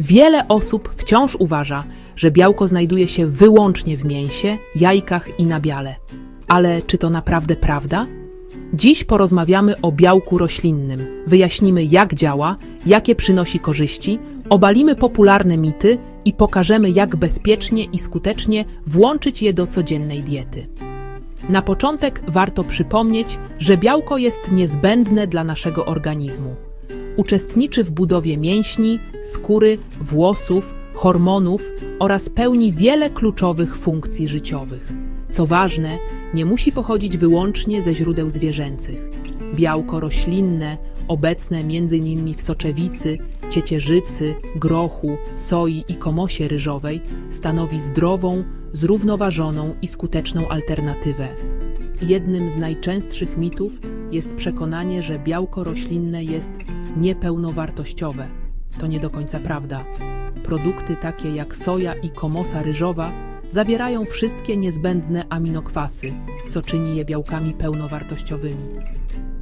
Wiele osób wciąż uważa, że białko znajduje się wyłącznie w mięsie, jajkach i nabiale. Ale czy to naprawdę prawda? Dziś porozmawiamy o białku roślinnym. Wyjaśnimy, jak działa, jakie przynosi korzyści, obalimy popularne mity i pokażemy, jak bezpiecznie i skutecznie włączyć je do codziennej diety. Na początek warto przypomnieć, że białko jest niezbędne dla naszego organizmu. Uczestniczy w budowie mięśni, skóry, włosów, hormonów oraz pełni wiele kluczowych funkcji życiowych. Co ważne, nie musi pochodzić wyłącznie ze źródeł zwierzęcych. Białko roślinne, obecne m.in. w soczewicy, ciecierzycy, grochu, soi i komosie ryżowej, stanowi zdrową, zrównoważoną i skuteczną alternatywę. Jednym z najczęstszych mitów jest przekonanie, że białko roślinne jest niepełnowartościowe. To nie do końca prawda. Produkty takie jak soja i komosa ryżowa zawierają wszystkie niezbędne aminokwasy, co czyni je białkami pełnowartościowymi.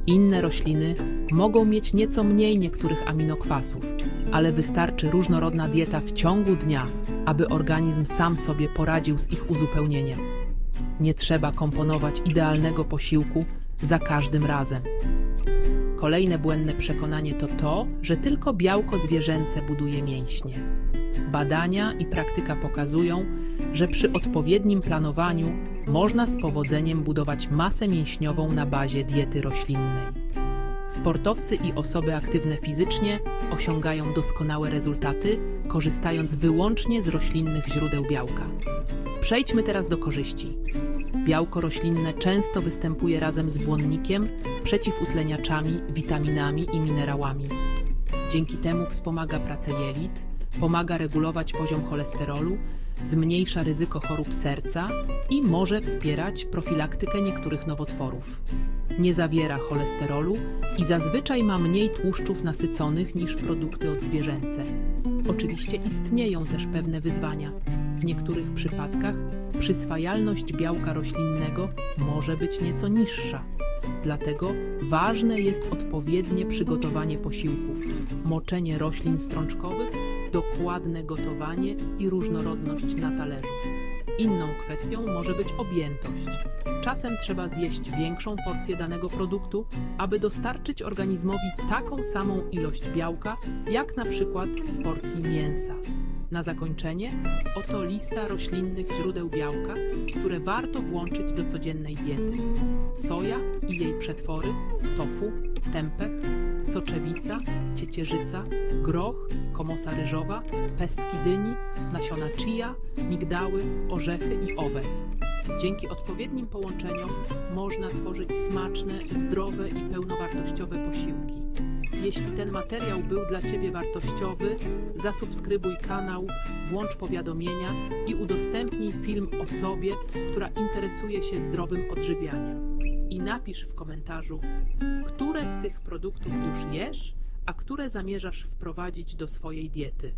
Inne rośliny mogą mieć nieco mniej niektórych aminokwasów, ale wystarczy różnorodna dieta w ciągu dnia, aby organizm sam sobie poradził z ich uzupełnieniem. Nie trzeba komponować idealnego posiłku za każdym razem. Kolejne błędne przekonanie to to, że tylko białko zwierzęce buduje mięśnie. Badania i praktyka pokazują, że przy odpowiednim planowaniu można z powodzeniem budować masę mięśniową na bazie diety roślinnej. Sportowcy i osoby aktywne fizycznie osiągają doskonałe rezultaty, korzystając wyłącznie z roślinnych źródeł białka. Przejdźmy teraz do korzyści. Białko roślinne często występuje razem z błonnikiem, przeciwutleniaczami, witaminami i minerałami. Dzięki temu wspomaga pracę jelit, pomaga regulować poziom cholesterolu, zmniejsza ryzyko chorób serca i może wspierać profilaktykę niektórych nowotworów. Nie zawiera cholesterolu i zazwyczaj ma mniej tłuszczów nasyconych niż produkty odzwierzęce. Oczywiście istnieją też pewne wyzwania. W niektórych przypadkach przyswajalność białka roślinnego może być nieco niższa. Dlatego ważne jest odpowiednie przygotowanie posiłków, moczenie roślin strączkowych, dokładne gotowanie i różnorodność na talerzu. Inną kwestią może być objętość. Czasem trzeba zjeść większą porcję danego produktu, aby dostarczyć organizmowi taką samą ilość białka, jak na przykład w porcji mięsa. Na zakończenie oto lista roślinnych źródeł białka, które warto włączyć do codziennej diety. Soja i jej przetwory, tofu, tempeh, soczewica, ciecierzyca, groch, komosa ryżowa, pestki dyni, nasiona chia, migdały, orzechy i owes. Dzięki odpowiednim połączeniom można tworzyć smaczne, zdrowe i pełnowartościowe posiłki. Jeśli ten materiał był dla Ciebie wartościowy, zasubskrybuj kanał, włącz powiadomienia i udostępnij film osobie, która interesuje się zdrowym odżywianiem. I napisz w komentarzu, które z tych produktów już jesz, a które zamierzasz wprowadzić do swojej diety.